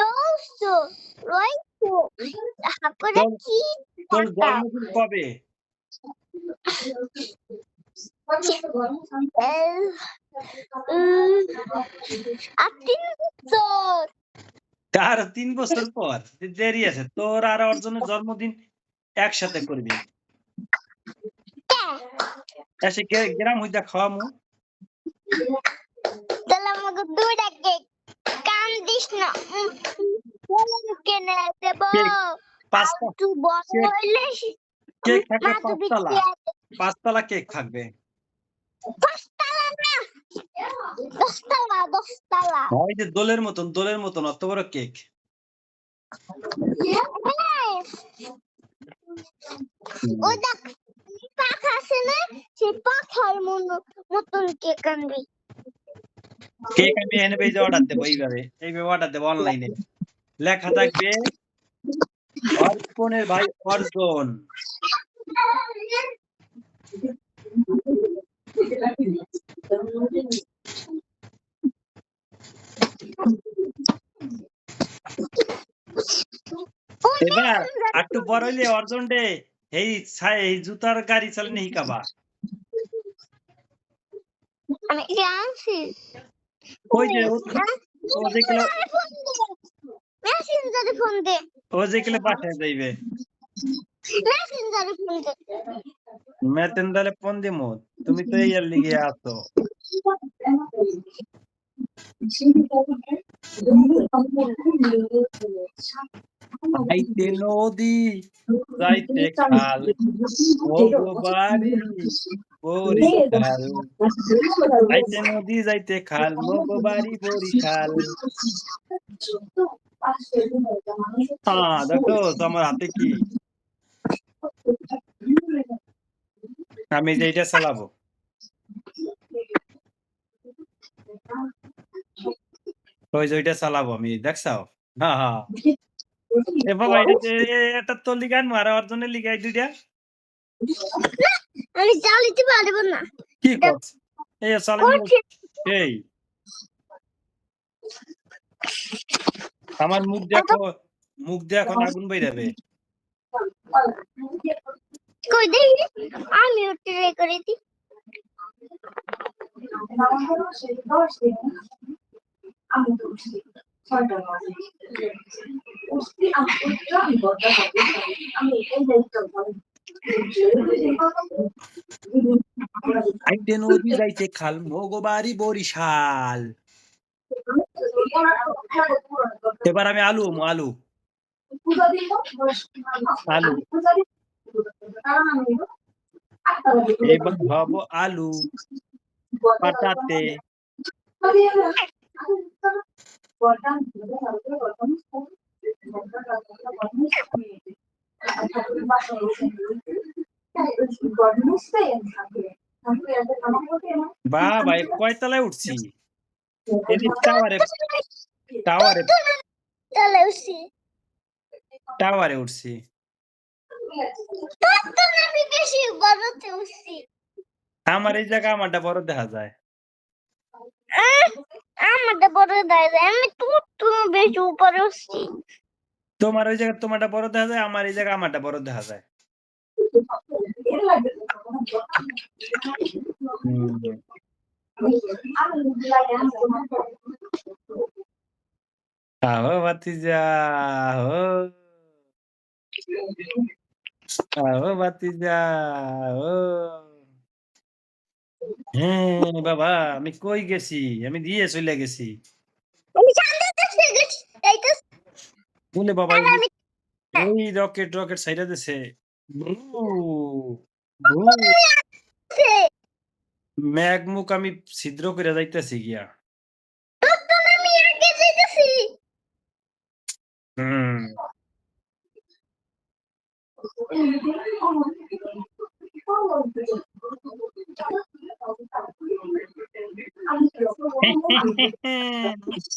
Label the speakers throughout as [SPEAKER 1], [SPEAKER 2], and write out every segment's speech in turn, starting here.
[SPEAKER 1] রয়েছো রয়েছো কি
[SPEAKER 2] তোর? জন্মদিন কবে?
[SPEAKER 1] আর তিন বছর।
[SPEAKER 2] তার তিন বছর পর দেরি আছে তোর আর অর্জনের জন্মদিন একসাথে করবি। এসে গ্রাম হইতে খাওয়ামু।
[SPEAKER 1] কান না কেনে দেব?
[SPEAKER 2] পাঁচটা
[SPEAKER 1] একটু বড় হইলে
[SPEAKER 2] কেক থাকবে পাঁচতলা? পাঁচতলা কেক থাকবে?
[SPEAKER 1] পাঁচতলা না? দশতলা দশতলা।
[SPEAKER 2] ওই যে দোলের মতন দোলের মতন অত বড় কেক।
[SPEAKER 1] ও দেখ পাখা আছে না সেই পাখার মতন কেক আনবি।
[SPEAKER 2] কেক আমি এনে পেয়ে অর্ডার দেবো এইভাবে। এইভাবে অর্ডার দেবো অনলাইনে লেখা থাকবে, অর্পণের ভাই অর্জন। এবার একটু বড় হইলে অর্জন ডে এই এই জুতার গাড়ি চালানি শিকাবা
[SPEAKER 1] আমি কি আনছি?
[SPEAKER 2] ওই যে ও- ও যেগুলো
[SPEAKER 1] মেসেঞ্জারে ফোন দে।
[SPEAKER 2] ও যেগুলো পাঠায় যাইবে।
[SPEAKER 1] মেসেঞ্জারে ফোন দে।
[SPEAKER 2] দালে ফোন দিমু তুমি তো এই আর লিগে আছো। আইতে নদী যাইতে খাল। ও বাড়ি। বরিশাল নদী যাইতে খাল মগো বাড়ি বরিশাল হ্যাঁ দেখো তোমার হাতে কি আমি যে এটা চালাবো ওই যে ওইটা চালাবো আমি দেখছাও হ্যাঁ হ্যাঁ এ বাবা এটা তো লিগান মারা অর্জনের লিগাই দুইটা
[SPEAKER 1] আমি চালিতে পারব না।
[SPEAKER 2] কি করছ? এই চালানি এই। আমার মুখ দেখো মুখ দিয়ে এখন আগুন বাইরাবে
[SPEAKER 1] কই দেখি আমি ট্রাই করে দিই।
[SPEAKER 3] আমি তো আমি আমি
[SPEAKER 2] আইতে নদী যাইতে খাল মগো বাড়ি বরিশাল। এবার আমি আলু আলু। আলু। এবার হব আলু পাটাতে বা ভাই কয়তলায় উঠছি? টাওয়ারে টাওয়ারে
[SPEAKER 1] উঠছি?
[SPEAKER 2] টাওয়ারে উঠছি। আমার এই জায়গা আমারটা বড় দেখা যায়।
[SPEAKER 1] আমারটা বড় দেয় যায়। আমি তো বেশি উপরে উঠছি।
[SPEAKER 2] তোমার ওই জায়গা তোমারটা বড় দেখা যায় আমার এই জায়গা আমারটা বড় দেখা যায়। আহো ভাতিজা আহো আহো ভাতিজা আহো হ্যাঁ বাবা আমি কই গেছি আমি দিয়ে চলে গেছি বলে বাবা এই রকেট রকেট সাইডা।
[SPEAKER 1] আছে
[SPEAKER 2] ম্যাগ মুখ আমি ছিদ্র করে যাইতেছি গিয়া
[SPEAKER 1] তোর তো আমি আগে যেতেছি
[SPEAKER 2] হুম
[SPEAKER 3] আপনার কোন দোকান হয়েছে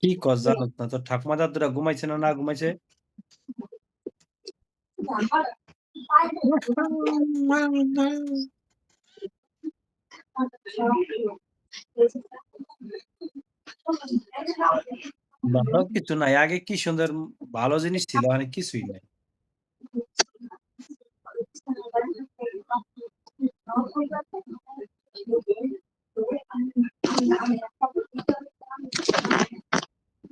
[SPEAKER 3] কি কস জানত না তো ঠাকুমা দাদুরা ঘুমাইছে না না ঘুমাইছে ভালো কিছু নাই আগে কি সুন্দর ভালো জিনিস ছিল মানে কিছুই নাই